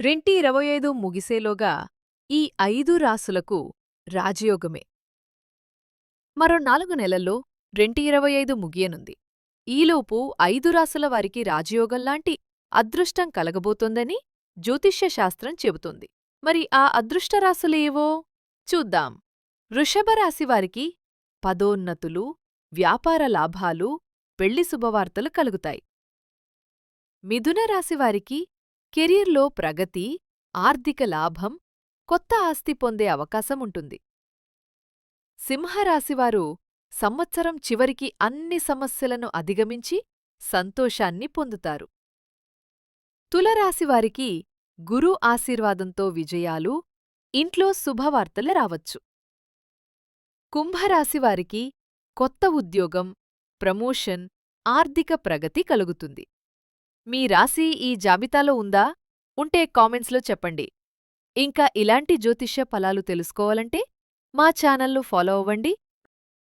రెంటి ఇరవై ఐదు ముగిసేలోగా ఈ ఐదు రాసులకు రాజయోగమే. మరో నాలుగు నెలల్లో రెంటి ఇరవై ఐదు ముగియనుంది. ఈలోపు ఐదు రాసుల వారికి రాజయోగంలాంటి అదృష్టం కలగబోతోందని జ్యోతిష్య శాస్త్రం చెబుతోంది. మరి ఆ అదృష్టరాశులేవో చూద్దాం. వృషభరాశివారికి పదోన్నతులు వ్యాపార లాభాలు పెళ్ళి శుభవార్తలు కలుగుతాయి. మిథున రాశివారికి కెరీర్లో ప్రగతి ఆర్థిక లాభం కొత్త ఆస్తి పొందే అవకాశం ఉంటుంది. సింహరాశివారు సంవత్సరం చివరికి అన్ని సమస్యలను అధిగమించి సంతోషాన్ని పొందుతారు. తులరాశివారికి గురు ఆశీర్వాదంతో విజయాలు ఇంట్లో శుభవార్తలు రావచ్చు. కుంభరాశివారికి కొత్త ఉద్యోగం ప్రమోషన్ ఆర్థిక ప్రగతి కలుగుతుంది. మీ రాశి ఈ జాబితాలో ఉందా? ఉంటే కామెంట్స్లో చెప్పండి. ఇంకా ఇలాంటి జ్యోతిష్య ఫలాలు తెలుసుకోవాలంటే మా ఛానల్ను ఫాలో అవ్వండి.